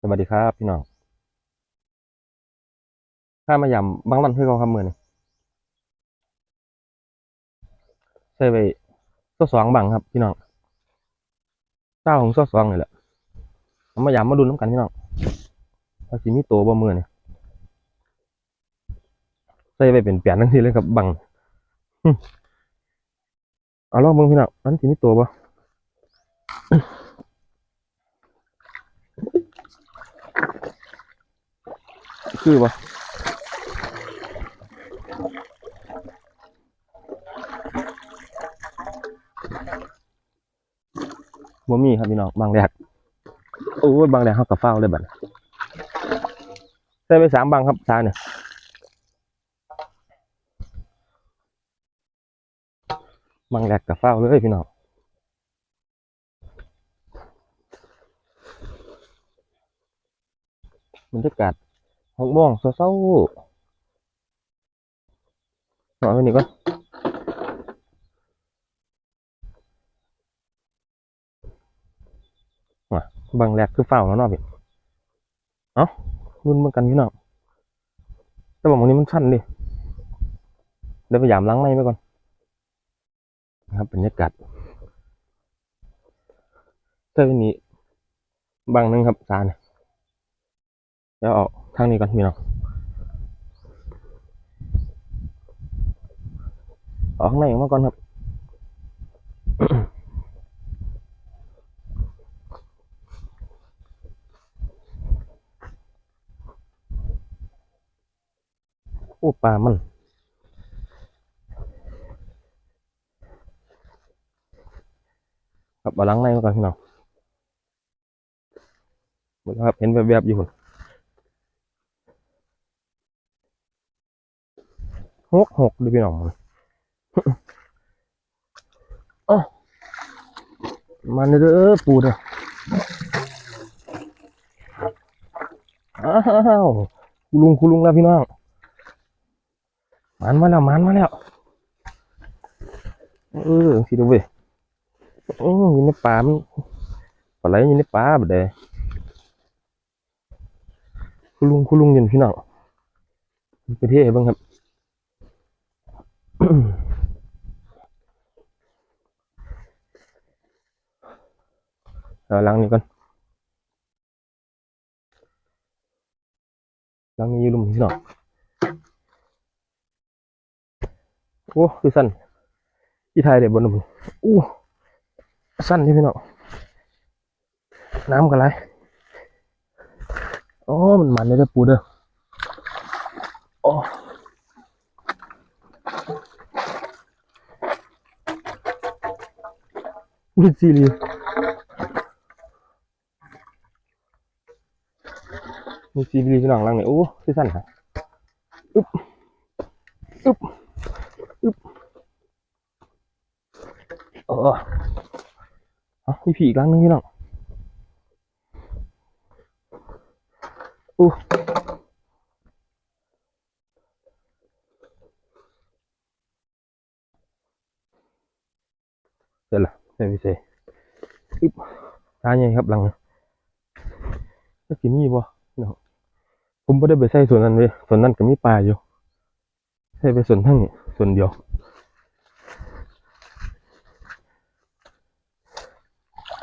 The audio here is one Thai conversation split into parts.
สวัสดีครับพี่น้องข้ามายำบางวันเพื่อเขาคำมือนี่ใส่ไปซอสสองบังครับ พี่น้องเต้าของซอสสองนี่แหละเอามายำมาดูน้ำกันพี่น้องว่าสิมีตัวบ่มือนี่ใส่ไปเป็นเปลี่ยนทั้งทีเลยครับบังเอาลองเบิ่งพี่น้องนั้นสิมีตัวบ่ คือบ่บ่มีครับพี่น้องบางแดดโอ้ยบางแดดเขากับเฝ้าเลยบัดใส่ไปสามบางครับซาเนี่ยบางแดดกับเฝ้าเลยพี่น้องบรรยากาศ หกโมงเศร้าๆหน่อยไว้นี่ก่อนบางแดดคือเฝ้าแล้วเนาะพี่เอ้ารุ่นเหมือนกันพี่น้องแต่บอกวันนี้มันสั้นดิเดี๋ยวพยายามล้างไม้ไปก่อนนะครับบรรยากาศเท่านี้บางหนึงครับซาเนี่ยเดี๋ยวออก ทางนี้ก่อนพี่น้องออกข้างในออกมาก่อนครับโอ้ปลามันครับเอาล้างในมาก่อนพี่น้องครับเห็นแบบๆอยู่คน หกหกดิพี่น้องมันอ้อมันเด้อปูเด้ออ้าวคุณลุงคุณลุงแล้วพี่น้องมันมาแล้วมันมาแล้วเออสิดูเว้ยอืออยู่ในป่ามันปลาไหลอยู่ในป่าบ่ได้คุณลุงคุณลุงอยืนพี่น้องไปเที่ยวบ้างครับ เอาล้างนี้ก่อนล้างนี้อยืลุมพี่น้องโอ้คือสั้นที่ไทยเด็ดบนน้ำอู้สั้นที่พี่น้องน้ำกันไรโอ้มันมันเลยเด้อปูเด้อโอ้ มีซีรีมีซีรีส์พี่น้องล้างเนี่ยโอ้ที่สั้นฮะอึ๊บอึ๊บอึ๊บเออเอามีผีอีกลังนึงพี่น้องอู้เสร็จละเสร็จไปเสร็จอึ๊บตา ใหญ่ครับหลังก็กินนี่บ่พี่น้องผมไม่ได้ไปใส่ส่วนนั้นเลยส่วนนั้นก็มีปลาอยู่ใส่ไปส่วนทั้งนี้ส่วนเดียว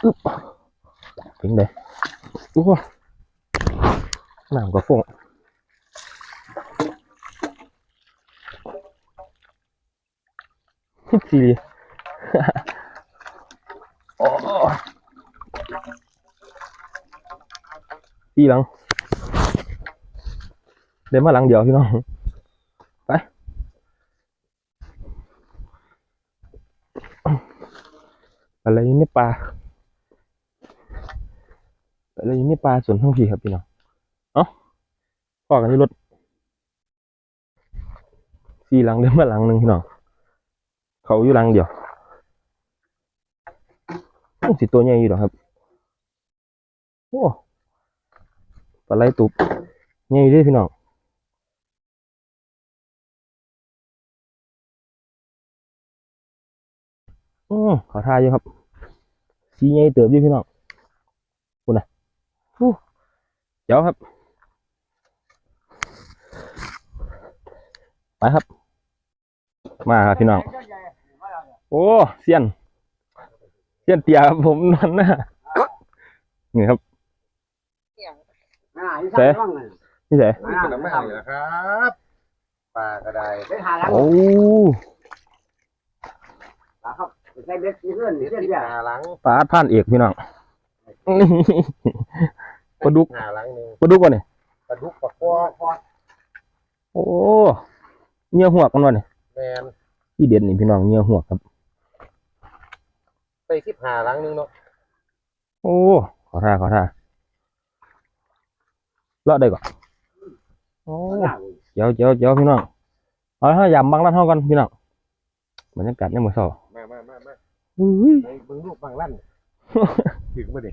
อึ๊บถึงเด้โอ้น้ำก็ฟงฮิตซีรีโอ้ ปีหลังเดี๋ยวมาหลังเดียวพี่น้องไปอะไรนี่ปลาอะไรนี่ปลาส่วนทั้งพี่ครับพี่น้องเอ้าพอกันที่รถสี่หลังเดินมาหลังหนึ่งพี่น้องเขาอยู่หลังเดียวสิตัวใหญ่อยู่หรอครับโอ้า ไหลตุบใหญ่เด้วยพี่น้องอือขอทายอยู่ครับสีใหญ่เติบอยู่พี่น้องคุณนะเดี๋ยวครับ ไปครับ มาครับพี่น้อง โอ้เซียนเซียนเตียครับผมนั่นนะนี่ครับ อ่าอีสานบ้างเลยนี่ไหนอ่าเป็นน้ำมันเลยนะครับปลากระไดเป็นหาลังโอ้ครับใช้เบ็ดเพื่อนเพื่อนเนี่ยหาหลังปลาผ่านเอกพี่น้องนี่ปลาดุกหาหลังหนึ่งปลาดุกวะเนี่ยปลาดุกปลาคอโอ้เนื้อหัวกมันวะเนี่ยแมนที่เด่นนี่พี่น้องเนื้อหัวกครับไปสิบหาหลังหนึงเนาะโอ้ขอท่าขอท่า เลาะได้ก่อนโอ้เจ้าเจ้าเจ้าพี่น้องเอาให้ยำบางร้านเท่ากันพี่น้องบรรยากาศเนี่ยเหมือนเสามามามามาอุ้ยไปเบิ่งลูกบางลั่นถึงมาดิ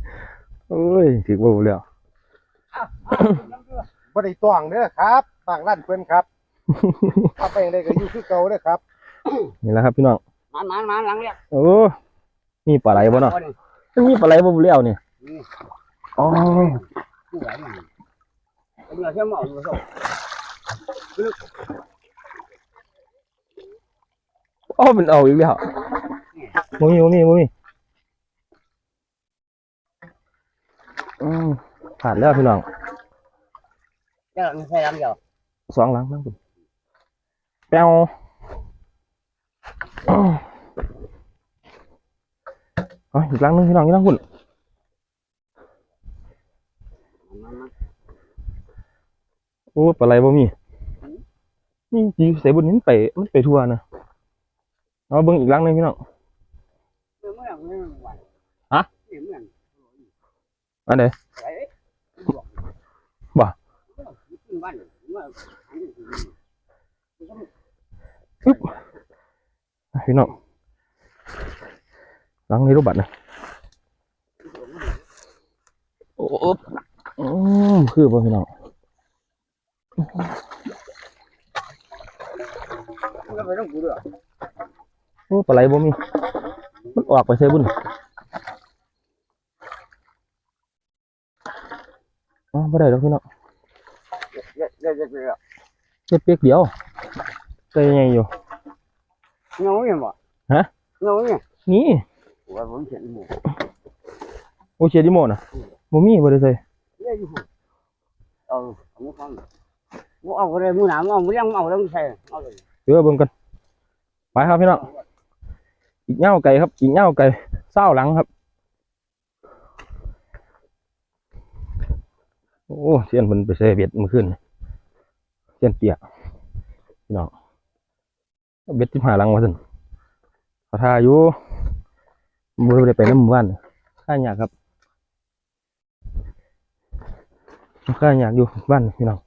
เอ้ยถือว่าบ่แล้วบ่ได้ตวงเด้อครับบางลั่นเพิ่นครับเอาไปได้ก็อยู่คือเก่าเด้อครับนี่แหละครับพี่น้องมันมันมันหลังเรียกโอ้มีปลาไหลบ่เนาะมีปลาไหลบ่บ่แล้วนี่อ๋อ ผู้ใหญ่เนี่ยเป็นเงาเชื่อมหมออยู่โซ่อ๋อมันเอาอีกแล้วบ่มีบ่มีบ่มีอืมผ่านแล้วพี่น้องเจ้าใช้ลำเดียวสองหลังนั่งคุณแป้วอ้าวเอาอีกหลังหนึงพี่น้องอีกหลังคุณโอ้ปลาไหลบ่มีนี่จีใส่บนนี้มันไปมันไปทั่วนะเอาเบิ่งอีกหลังหนึงพี่น้องเมื่อเมื่อเมื่อวันฮะเมื่อเมื่ออันไหนไอ้บ่ขึ้นบ้านเมื่อพี่น้องหลังนี้รูปบัตรนะโอ้โอ้อืมคือบ่พี่น้อง ก็ไปต้องกูด้วยโอ้ปลาไหลบ่มีมันออกไปใส่บุญอ๋อบ่ได้ดอกพี่น้องเด็ดเด็ดเด็ดเด็ดเจ็ดเปียกเดียวใส่ยังไงอยู่เงาเนี่ยบ่ฮะเงาเนี่ยนี่ว่าผมเขียนหมูโอเชียดิโมน่ะบ่มีบ่ได้ใส่เล่นหมูเออผมฟัง ว่เอาอะไมือหนามเอามือยังเอาต้องใส่เอาเลยเดี๋ยวเบิ่งกันไปครับพี่น้องอีกเง้าไก่ครับ อีกเง้าไก่เศร้าหลังครับ โอ้เสียนมันไปใส่เบ็ดมื่อคืนนี่เสียนเปียพี่น้องเบ็ดที่หาหลังมาสินขาทาอยู่มือได้ไปน้ำหมู่บ้านข้าอยากครับข้าอยากอยู่บ้านพี่น้อง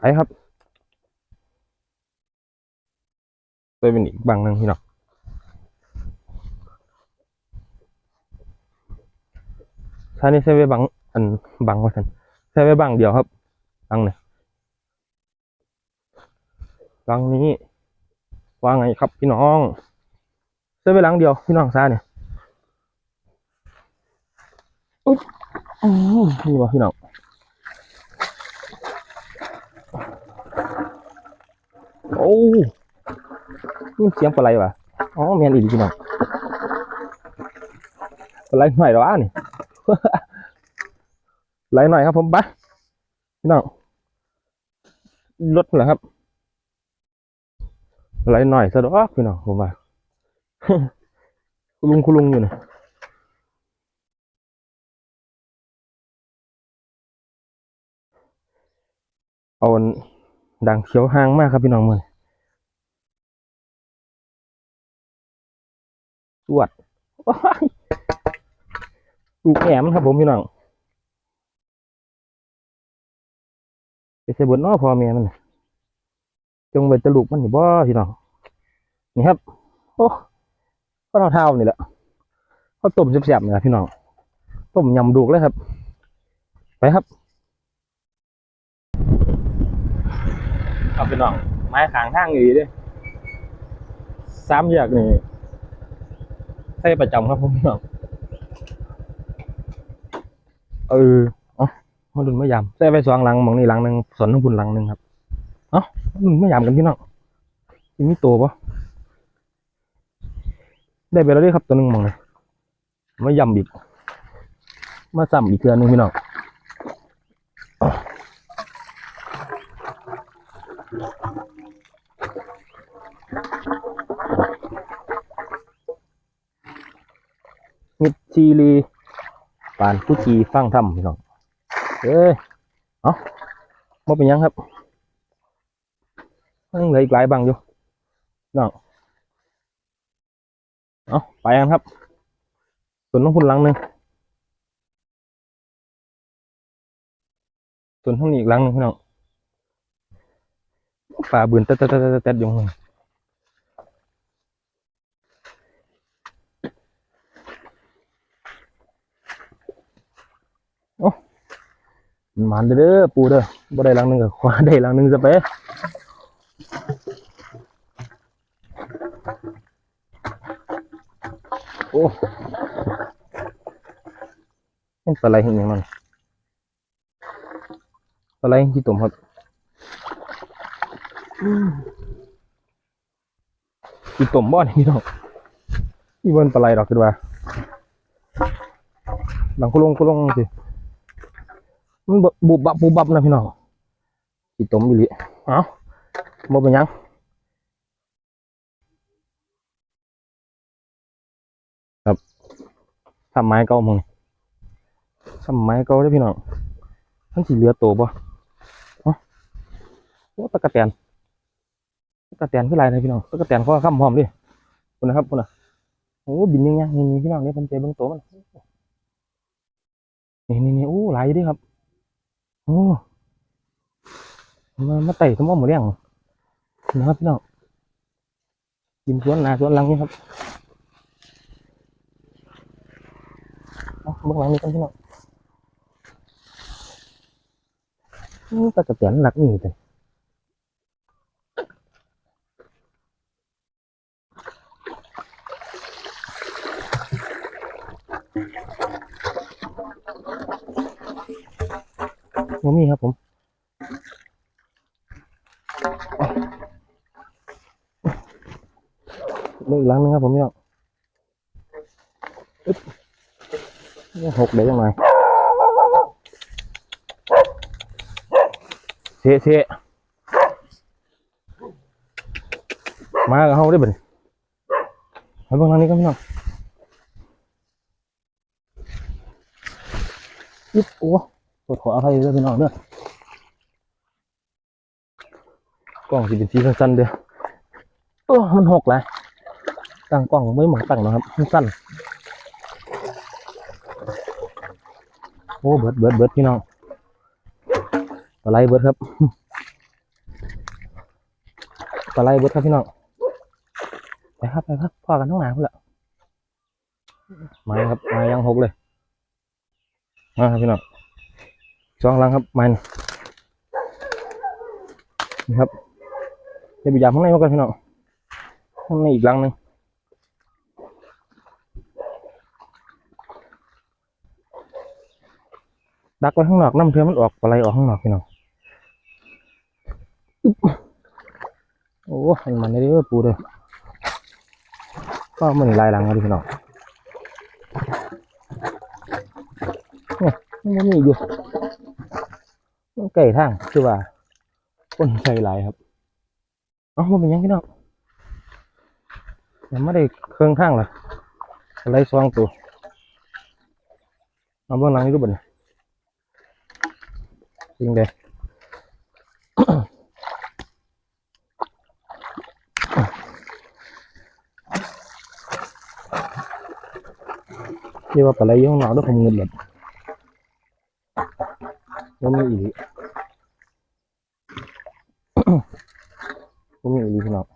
ไปครับไปเป็นอีกบางหนึงพี่น้องท่านี้ใช้ไว้บังอันบังว่าสันใช้ไว้บังเดียวครับบังเนี่ยบังนี้ว่าไงครับพี่น้องใช้ไว้หลังเดียวพี่น้องซาเนี่ยอุ๊บนี่บ่พี่น้อง โอ้นี่เสียงปลาไหลวะอ๋อแมนอีกพี่น้องปลาไหลหน่อยหรอวะนี่ไหลหน่อยครับผมไปพี่น้องรถเหรอครับไหลหน่อยสะดวกพี่น้องผมว่าคุณลุงคุณลุงอยู่นะเอา ดังเขียวห่างมากครับพี่น้องมือตรวจว้ายลูกแหมครับผมพี่น้องไปใส่บนน้อพอแม่มันน่ะจงไปจะลูกมันนี่บ่พี่น้องนี่ครับ โอ้ก็เท่าๆนี่แหละข้าต้มแซ่บๆนี่แหละพี่น้องต้มยำดูกเลยครับ ไปครับ ครับพี่น้องไม้ขางทางอยู่ดีเด้สามแยกนี่ใส่ประจำครับผมพี่น้องเออเอ๋อมาดุนมายามใส่ไปสองหลังมองนี่หลังหนึ่งสวนทั้งพุ่นหลังหนึ่งครับเอ้ามาดุนมายามกันพี่น้องยังมีตัวปะได้ไปแล้วด้วยครับตัวหนึ่งมองเลยไมายำอีกมาซ้ำอีกเทือหนึงพี่น้อง ชีรีปานผู้จีฟังถ้ำพี่น้องเอ้ยเอามาเป็นยังครับยังเหลืออีกหลายบังอยู่น้องเอาไปกันครับ ส่วนน้องพุ่นหลังหนึ่งส่วนข้างนี้อีกหลังหนึ่งพี่น้องป่าบืนแตะแตะแตะแตะแตะอยู่ข้าง หมันเด้อปูเด้อบ่ได้ลังหนึ่งกับควาได้ลังหนึ่งจะไปโอ้เป็นปลาไหลเห็นยังมันปลาไหลที่ตุ่มครับอืมที่ตุ่มบ่อนี่พี่น้องที่บนปลาไหลดอกคือว่าหลังกุลงกุลงสิ มันบบุบบับบุบบับนะพี่น้องอีต้มอีหลีเอ้าบ่เป็นหยังครับทำไม้เก่ามึงทำไม้เก่าได้อพี่น้องทั้งสีเหลือโตบ่เอ้าโอ้ตะกะแตนตะกะแตนคืออะไรนะพี่น้องตะกะแตนเขาข้ามพร้อมดิคุณนะครับคุณนะโอ้บินยังไงนี่นี่พี่น้องนี่ผมเจอเบื้องโตมันนี่นี่นี่โอ้หลายอยู่เดิครับโอ้มามาไต่สมองหมดเรื่องนะครับพี่น้องกินสวนนาสวนหลังนี่ครับเบื้องหลังนี่กันพี่น้องนี่ตะกะเตียนหลักนี่เลย โมมีครับผมนี่อีกหลังนึงครับผมพี่น้องอึ๊บนี่หกเดี๋ยวยังไงเสียเสียมากับเขาได้บ่นไปบิ่งหลังนี้กันพี่น้องยึบโอ้ ขออภัยด้วยพี่น้องเด้อกล้องสิเป็นสีสั้นเด้อโอ้มันหกเลยตั้งกล้องไม่เหมองตั้งนะครับมันสั้นโอ้เบิดเบิดเบิดพี่น้องปลาไหลเบิดครับปลาไหลเบิดครับพี่น้องไปครับไปครับพ่อกันทั้งหนาพุ่นละมาครับมายังหกเลยมาครับพี่น้อง สองลังครับมานี่นี่ครับเดี๋ยวไปยามข้างในมาก่อนพี่น้องข้างในอีกลังหนึ่งดักไว้ข้างนอกน้ำเทือมันออกอะไรออกข้างนอกพี่น้องโอ้ให้มันได้เด้อปูเด้อก็มันลายหลังแล้วดิพี่น้องเนี่ยมันมีอยู่ มันไก่ทางคือว่าคนใส่หลายครับเอ้ามันเป็นยังพี่น้องยังไม่ได้เครื่องข้างเลยอะไรสองตัวเอาเบื้องหลังนี่รูปบนจริงเด้เรียกว่าปลาไหลอยี่ข้างนอด้วยผมเงินแบบ ว่ามีอีกว่ามีอีกพี่น้อง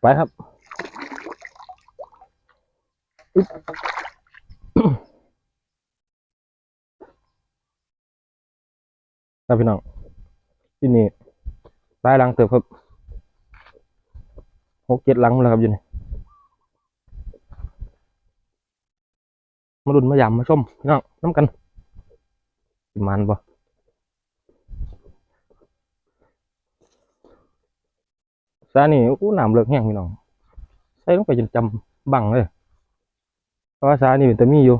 ไปครับครับพี่น้องที่นี่ปลายหลังเติบครับหกเจ็ดหลังแล้วครับอยู่นี่มาดุนมายามมาชมพี่น้องน้ำกัน มันบ่ซานี่อู้น้ำเลิกแห้งพี่น้อง ใส่ลงไปจนจำบังเลย เพราะว่าซานี่มันจะมีอยู่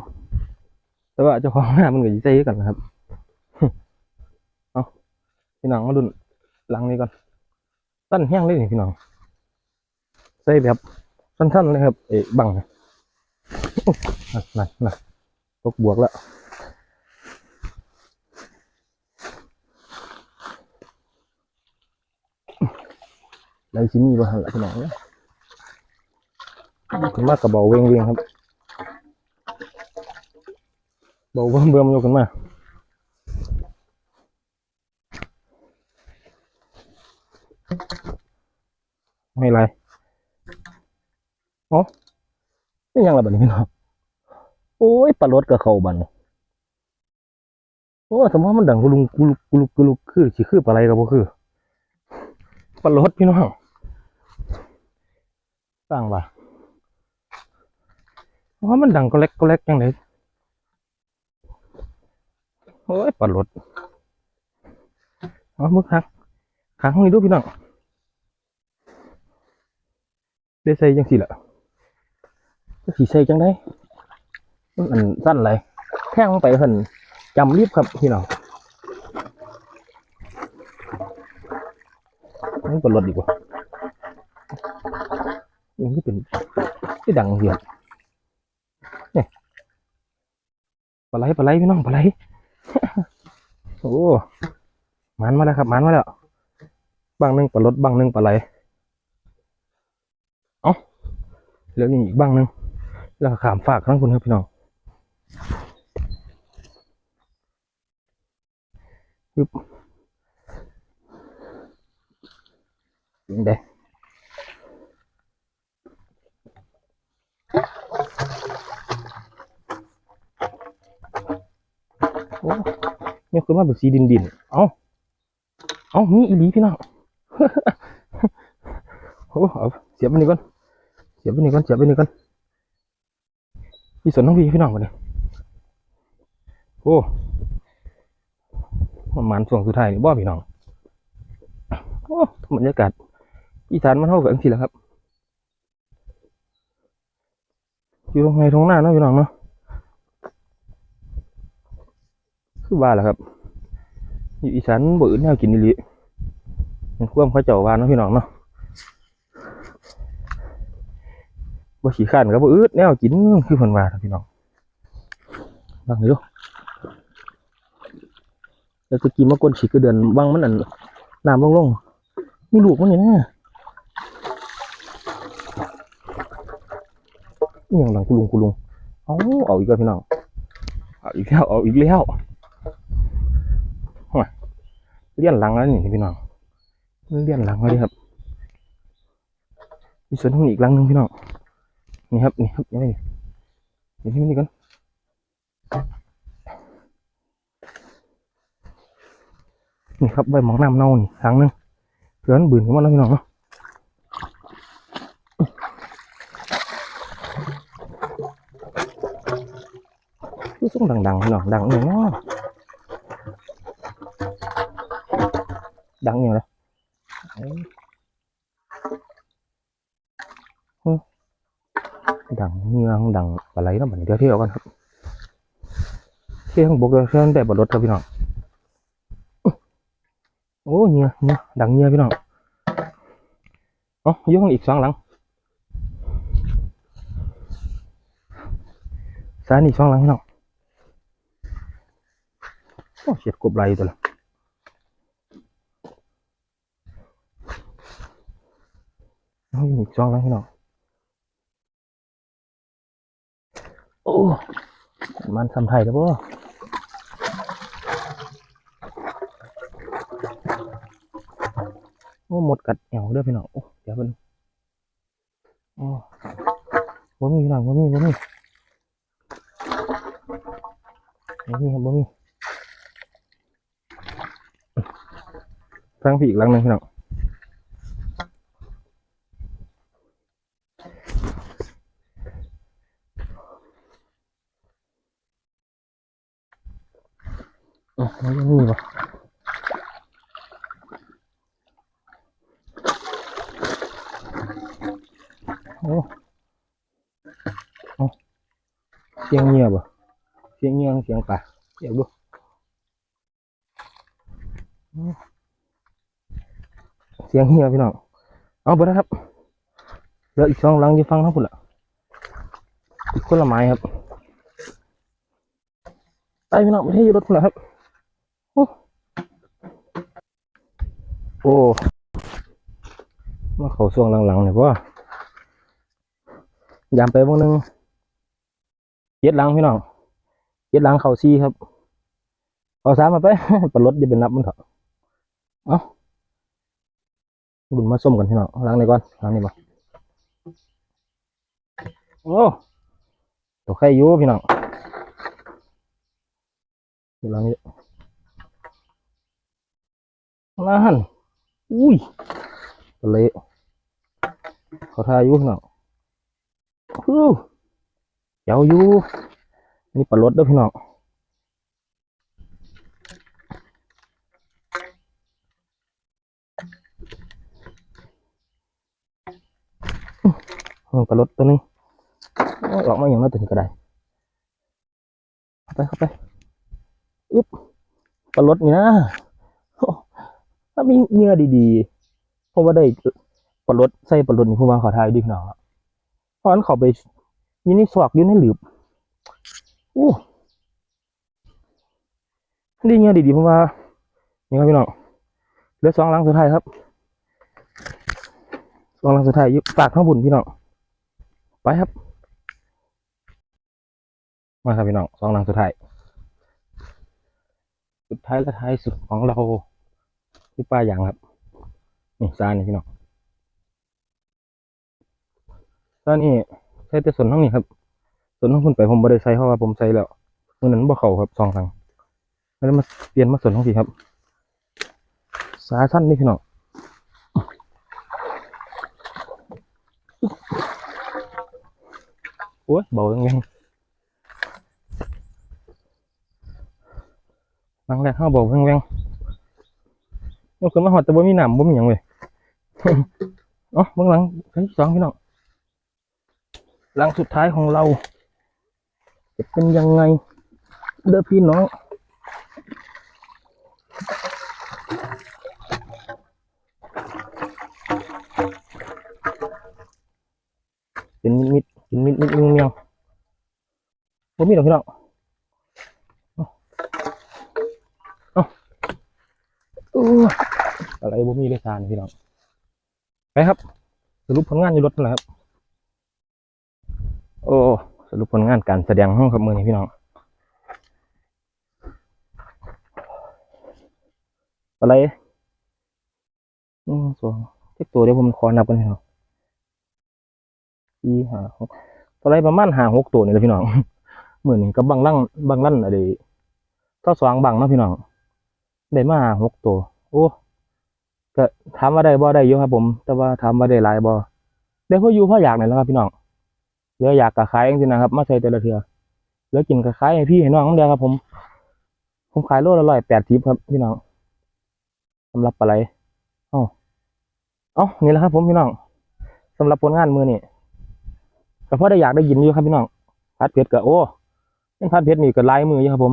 แต่ว่าเจ้าของหน้ามันก็สิใส่กันนะครับ เอาพี่น้องมาดุนหลังนี้ก่อน สั้นแห้งเลยนี่พี่น้อง ใส่แบบสั้นๆเลยครับ เอ๊ะบังนะอุ๊ยนั่นนั่นนั่นตกบวกแล้ว ไรชิ้นนี้บ้างละพี่น้องเนี่ยขึ้นมากกับเบาเวงเวงครับเบาเบิ่มเบิ่มยกขึ้นมาไม่ไรอ๋อนี่ยังละบัดนี้พี่น้องโอ้ยปลาลดกับเขาบัดนโอ้สมมติมันดังกุลุงกุลุกกุลุกกุลุกคือสิคือปลาไหลกับบ่คือปลาลดพี่น้อง สร้างว่าว่ามันดังก็เล็กก็เล็กยังไงโอ้ยปลาลดเอามือค้างค้างห้องนี้ดูพี่น้องได้ใส่จังสิล่ะก็สีใส่จังได้มันสั้นไรแท่งไปเพิ่นจำรีบครับพี่น้องนี่ป็นรถดีกว่า ยังที่เป็นที่ดังเดียวเนี่ยปลาไหลปลาไหลพี่น้องปลาไหลโอ้มันมาแล้วครับมันมาแล้วบางหนึ่งปลารถบางหนึ่งปลาไหลเอ้าเหลืออีกบางหนึ่งแล้วขามฝากทั้งคุณครับพี่น้องปึ๊บ โอ้เนี่ยคือมาแบบนสีดินดิน เอาเอานี่อีหลีพี่น้องโอ้เอาเสียบไปนี่ก่อน เสียบไปนี่ก่อน เสียบไปนี่ก่อนพี่สนน้องพี่พี่น้องมาเลยโอ้มันมันส่วงสุดท้ายนี่บ่พี่น้อง โอ้บรรยากาศอีสานมันเท่ากับอังกฤษแล้วครับ อยู่ตรงไหนตรงหน้าเนาะพี่น้องเนาะคือว่าแหละครับ อยู่อีสานบ่อื่นแนวกินนี่ลิมันควมเขาเจ้าว่าเนาะพี่น้องเนาะบ่ขี้ข้านกับบ่อืดแนวกินคือเพิ่นว่านพี่น้องลองดูแล้วตะกี้มากวนฉีกกระเดือนวังมันอันน้ำลงๆมีลูกมันเนี่ยนะ นี่ยังหลังกุลุงกุลุงเอาเอาอีกแล้วพี่น้องเอาอีกแล้วเอาอีกแล้วห่วยเลี้ยนหลังแล้วนี่พี่น้องเลี้ยนหลังแล้วดิครับมีส่วนของอีกหลังหนึงพี่น้องนี่ครับนี่ครับยังไงนี่นี่นี่กันนี่ครับใบหมองน้ำเน่านี่ครั้งหนึงเพื่อนบืนเข้ามาแล้วพี่น้องเนาะ คือส่งดังๆพี่น้องดังอย่างเนาะดังอย่างไรเอ้ยเฮ้ยดังเงี้ยงดังอะไรเนาะบัดนี้เดี๋ยวเที่ยวกันครับเที่ยวข้างบกเดี๋ยวเที่ยวได้บนรถครับพี่น้องโอ้เงี้ยเงี้ยดังเงี้ยพี่น้องเอ๋อยกอีกสองหลังซ้ายนี่สองหลังพี่น้องโอ้ เสียดกบไหลตัวละเอาอีกสองหลังพี่น้องโอ้มันทำไทยแล้วป่โอ้หมดกัดเอวเด้อพี่น้องโอ้เดี๋ยวเป็นโอ้บ่มีพี่น้องบ่มีบ่มีบ่มีครับบ่มี ฟังพี่อีกหลังหนึงพี่น้องอืมมันยังมีปะโอ้โอ้เสียงเงียบอะเสียงเงียบเสียงป่าเดี๋ยวดูอืมเสียงเงียบพี่น้อง เอาไปนะครับเหลืออีกสองหลังอยู่ฟังทั้งหมดละอีกคนละไม้ครับไปพี่น้องไปที่รถพุ่นละครับ โอ้โอ้มาเขาช่วงหลังๆเนี่ยเพราะว่ายามไปบางนึงเย็ดหลังพี่น้องเย็ดหลังเข่าซีครับเอาสามมาไปปลดรถจะเป็นนับมันเถอะเอา บุญมาส้มกันพี่น้องล้างในก่อนล้างนี้บ่โอ้ตัวใครยู่พี่น้องอยู่หลังนี้นั่นอุ้ยทะเลเขาทายู่พี่น้องฮู้เจ้ายู่นี่ปลาลดด้วยพี่น้องเออ ปลาลดตัวนี้โอ้ยออกมาอย่างนั้นตัวนี้ก็ได้เข้าไปเข้าไปปลาลดนี่นะโอ้ถ้ามีเนื้อดีๆผมว่าได้ปลาลดใส่ปลาลดนี่ผมว่าขอทายดีขนาดละเพราะฉะนั้นเขาไปอยินในซอกอยู่ในหลืบโอ้ดีเนื้อดีๆผมว่านี่ครับพี่น้องเหลือสองหลังสุดท้ายครับสองหลังสุดท้ายอยุ ปากข้างบนพี่น้องไปครับ มาครับพี่น้องสองหลังสุดท้าย สุดท้ายและท้ายสุดของเราที่ป้าอย่างครับนี่ซานี่พี่น้องซานี่ใช้แต่ส่วนทั้งนี้ครับ ส่วนทั้งคุณไปผมบ่ได้ใช้เพราะว่าผมใช้แล้วมื่อนั้นบ่เข้าครับสองทางแล้วมาเปลี่ยนมาส่วนทั้งพี่ครับ สาสั้นนี่พี่น้อง โอ้ยเบายังไงหลังแรกเข้าเบาแวงๆยกขึ้นมาหอดแต่บ่มีน้ำบ่ มีหยังเลยเอ๋อเบื้องหลังครั้งที่สองพี่น้องหลังสุดท้ายของเราจะเป็นยังไงเด้อพี่น้องเป็นมิดมิดๆเป็นมิดมิดเมียงเมียงบ่มีดอกพี่น้องเอาเอออะไรบ่มีเลยทานพี่น้องไปครับ สรุปผลงานอยู่รถนั่นแหละครับ โอ้สรุปผลงานการแสดงห้องครับมือนี้พี่น้องอะไรอืมสองเจ็ดตัวเดี๋ยวผมขอนับกันพี่อ สี่ห้าหกอไรประมาณห้าหกตัวนี่แหละพี่น้องเหมือนก็บังลั่งบังลั่นอะไรก็สว่างบังเนาะพี่น้องได้มาห้าหกตัวโอ้ก็ถามว่าได้บ่ได้อยู่ครับผม แต่ว่าถามว่าได้หลายบ่ได้เพราะอยู่เพราะอยากนี่แหละครับพี่น้องเหลืออยากกะขายจริงๆนะครับมาใส่แต่ละเทือเหลือกินกะขายให้พี่ให้น้องเดียวครับผม ผมขายโลละร้อยแปดสิบครับพี่น้องสำหรับปลาไหลเอ้าเอ้านี่แหละครับผมพี่น้องสำหรับผลงานมือนี่ ก็เพราะได้อยากได้ยินอยู่ครับพี่น้องพัดเพชรก็โอ้ยังพัดเพชรนี่ก็ลายมืออยู่ครับผม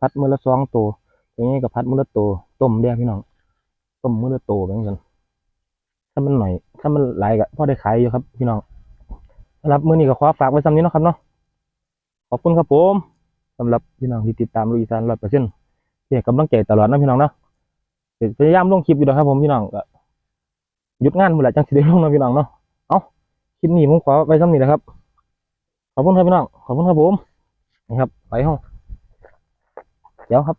พัดมือละสองตัวอย่างนี้ก็พัดมือละตัวต้มเดียวพี่น้องต้มมือละตัวแบบนี้กันถ้ามันหน่อย ถ้ามันหลายก็พอได้ขายอยู่ครับ พี่น้องสำหรับมือนี้ก็ขอฝากไว้ซ้ำนี้นะครับเนาะขอบคุณครับผมสำหรับพี่น้องที่ติดตามลูกอีสานร้อยเปอร์เซ็นต์ที่กำลังใจตลอดนะพี่น้องเนาะพยายามลงคลิปอยู่นะครับผมพี่น้องก็หยุดงานเมื่อไหร่จังสิได้ลงนะพี่น้องเนาะ คลิปนี้ผมขอไว้ซ้ำนี้นะครับ ขอบคุณครับพี่น้อง ขอบคุณครับผม นะครับ ไปห้อง เดี๋ยวครับ